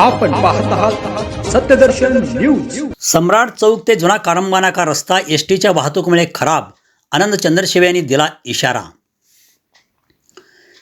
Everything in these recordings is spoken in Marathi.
आपण पाहत आहात सत्यदर्शन न्यूज. सम्राट चौक ते जुना कारंबा नाका रस्ता एस टीच्या खराब. आनंद चंद्रशिवे यांनी दिला इशारा.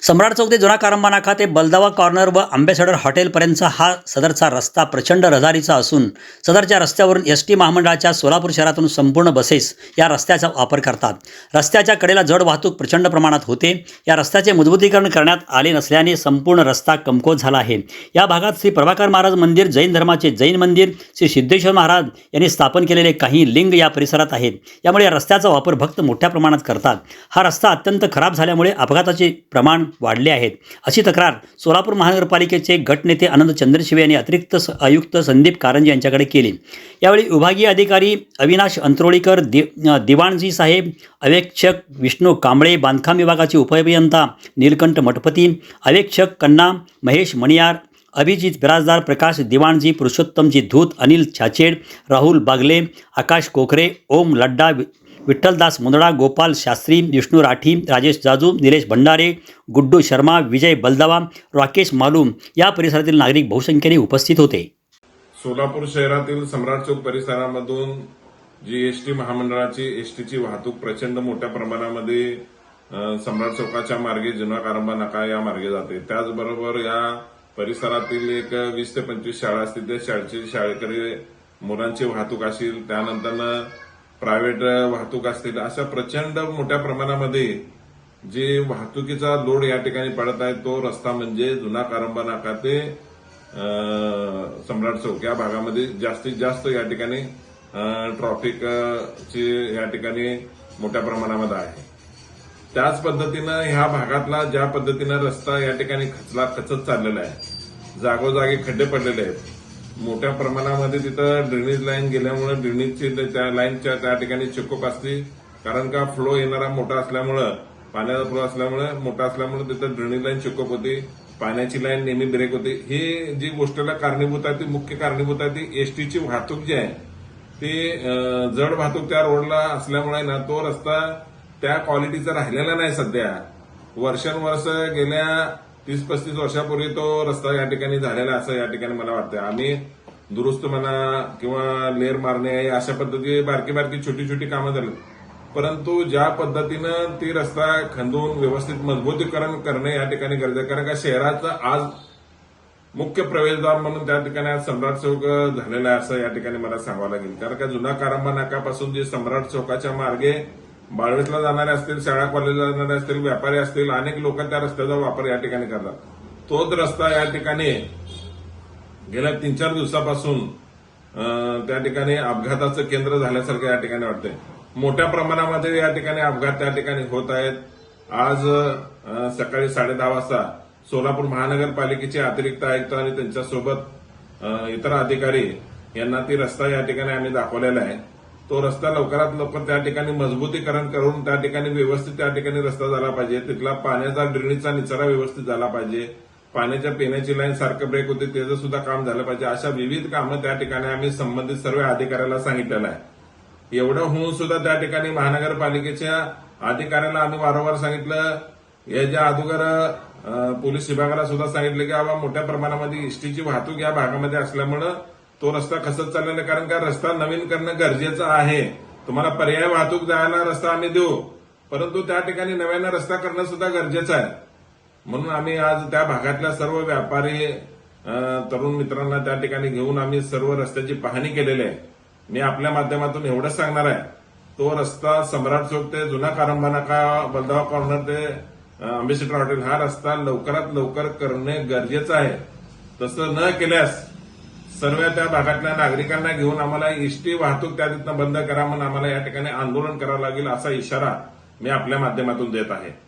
सम्राट चौक ते जुना कारंबा नाका ते बलदावा कॉर्नर व आंबेसडर हॉटेलपर्यंतचा हा सदरचा रस्ता प्रचंड रहदारीचा असून सदरच्या रस्त्यावरून एस टी महामंडळाच्या सोलापूर शहरातून संपूर्ण बसेस या रस्त्याचा वापर करतात. रस्त्याच्या कडेला जड वाहतूक प्रचंड प्रमाणात होते. या रस्त्याचे मजबूतीकरण करण्यात आले नसल्याने संपूर्ण रस्ता कमकुवत झाला आहे. या भागात श्री प्रभाकर महाराज मंदिर जैन धर्माचे जैन मंदिर श्री सिद्धेश्वर महाराज यांनी स्थापन केलेले काही लिंग या परिसरात आहेत. यामुळे या रस्त्याचा वापर भक्त मोठ्या प्रमाणात करतात. हा रस्ता अत्यंत खराब झाल्यामुळे अपघाताचे प्रमाण वाढले आहेत. अशी तक्रार सोलापूर महानगरपालिकेचे गटनेते आनंद चंद्रशिवे यांनी अतिरिक्त आयुक्त संदीप कारंजे यांच्याकडे केली. यावेळी विभागीय अधिकारी अविनाश अंत्रोळीकर दि दिवाणजी साहेब अवेक्षक विष्णू कांबळे बांधकाम विभागाचे उपअभियंता नीलकंठ मठपती अवेक्षक कन्ना महेश मणियार अभिजित बिराजदार प्रकाश दिवाणजी पुरुषोत्तमजी धूत अनिल छाचेड राहुल बागले आकाश कोखरे ओम लड्डा विठ्ठलदास मुंदडा गोपाल शास्त्री विष्णू राठी राजेश जाजू निलेश भंडारे गुड्डू शर्मा विजय बलदावा राकेश मालूम या परिसरातील नागरिक बहुसंख्येने उपस्थित होते. सोलापूर शहरातील सम्राट चौक परिसरामधून जी एस टी महामंडळाची एसटीची वाहतूक प्रचंड मोठ्या प्रमाणामध्ये सम्राट चौकाच्या मार्गे जुना कारंबा नाका या मार्गे जाते. त्याचबरोबर या परिसरातील एक वीस ते पंचवीस शाळा असतील त्या शाळेची शाळेकडे मुलांची वाहतूक असेल त्यानंतर प्रायव्हेट वाहतूक असतील अशा प्रचंड मोठ्या प्रमाणामध्ये जे वाहतुकीचा लोड या ठिकाणी पडत आहे तो रस्ता म्हणजे जुना कारंबा नाका ते सम्राट चौक. या भागामध्ये जास्तीत जास्त या ठिकाणी ट्रॉफिकची या ठिकाणी मोठ्या प्रमाणामध्ये आहे. त्याच पद्धतीनं ह्या भागातला ज्या पद्धतीनं रस्ता या ठिकाणी खचला खचत चाललेला आहे जागोजागी खड्डे पडलेले आहेत मोठ्या प्रमाणामध्ये तिथं ड्रेनेज लाईन गेल्यामुळे ड्रेनेजची त्या लाईनच्या त्या ठिकाणी चेकअप असते. कारण का फ्लो येणारा मोठा असल्यामुळं पाण्याचा फ्लो असल्यामुळे मोठा असल्यामुळे तिथं ड्रेनेज लाईन चेकअप होती. पाण्याची लाईन नेहमी ब्रेक होते. हे जी गोष्टीला कारणीभूत आहे ती मुख्य कारणीभूत आहे ती एसटीची वाहतूक जी आहे ती जड वाहतूक त्या रोडला असल्यामुळे ना तो रस्ता त्या क्वालिटीचा राहिलेला नाही सध्या. वर्षानुवर्ष गेल्या तीस पस्तीस वर्षापूर्वी तो रस्ता या ठिकाणी झालेला असं या ठिकाणी मला वाटतं आम्ही दुरुस्त म्हणा किंवा लेर मारणे अशा पद्धती बारकी बारकी छोटी छोटी कामं झाली. परंतु ज्या पद्धतीनं ती रस्ता खंदून व्यवस्थित मजबूतीकरण करणे या ठिकाणी गरजेचं आहे. कारण का शहराचं आज मुख्य प्रवेशद्वार म्हणून त्या ठिकाणी आज सम्राट चौक झालेला आहे असं या ठिकाणी मला सांगावं लागेल. कारण का जुना कारंबा नाकापासून जे सम्राट चौकाच्या मार्गे बाळवेसला जाणारे असतील शाळा कॉलेजला जाणारे असतील व्यापारी असतील अनेक लोक त्या रस्त्याचा वापर या ठिकाणी करतात. तोच रस्ता या ठिकाणी गेल्या तीन चार दिवसापासून त्या ठिकाणी अपघाताचं केंद्र झाल्यासारखं या ठिकाणी वाटतंय. मोठ्या प्रमाणामध्ये या ठिकाणी अपघात त्या ठिकाणी होत आहेत. आज सकाळी साडे दहा वाजता सोलापूर महानगरपालिकेचे अतिरिक्त आयुक्त आणि त्यांच्यासोबत इतर अधिकारी यांना ती रस्ता या ठिकाणी आम्ही दाखवलेला आहे. तो रस्ता लवकरात लवकर त्या ठिकाणी मजबूतीकरण करून त्या ठिकाणी व्यवस्थित त्या ठिकाणी रस्ता झाला पाहिजे. तिथला पाण्याचा ड्रेनेजचा निचरा व्यवस्थित झाला पाहिजे. पाण्याच्या पिण्याची लाईन सारखं ब्रेक होते त्याचं सुद्धा काम झालं पाहिजे. अशा विविध कामं त्या ठिकाणी आम्ही संबंधित सर्व अधिकाऱ्याला सांगितलेलं आहे. एवढं होऊन सुद्धा त्या ठिकाणी महानगरपालिकेच्या अधिकाऱ्याला आम्ही वारंवार सांगितलं. याच्या अगोदर पोलीस विभागाला सुद्धा सांगितलं की बाबा मोठ्या प्रमाणामध्ये इष्टीची वाहतूक या भागामध्ये असल्यामुळं तो रस्ता खसत चाललेला आहे. कारण का रस्ता नवीन करणं गरजेचं आहे. तुम्हाला पर्याय वाहतूक जायला रस्ता आम्ही देऊ. परंतु त्या ठिकाणी नव्यानं रस्ता करणं सुद्धा गरजेचं आहे. म्हणून आम्ही आज त्या भागातल्या सर्व व्यापारी तरुण मित्रांना त्या ठिकाणी घेऊन आम्ही सर्व रस्त्याची पाहणी केलेली आहे. मी आपल्या माध्यमातून एवढंच सांगणार आहे. तो रस्ता सम्राट चौक ते जुना कारंबा नाका बलदावा कॉर्नर ते अं, अम्बेसिडर हॉटेल हा रस्ता लवकरात लवकर करणे गरजेचं आहे. तसं न केल्यास सर्व त्या भागातल्या नागरिकांना घेऊन आम्हाला एसटी वाहतूक त्या तिथनं बंद करा म्हणून आम्हाला या ठिकाणी आंदोलन करावं लागेल असा इशारा मी आपल्या माध्यमातून देत आहे.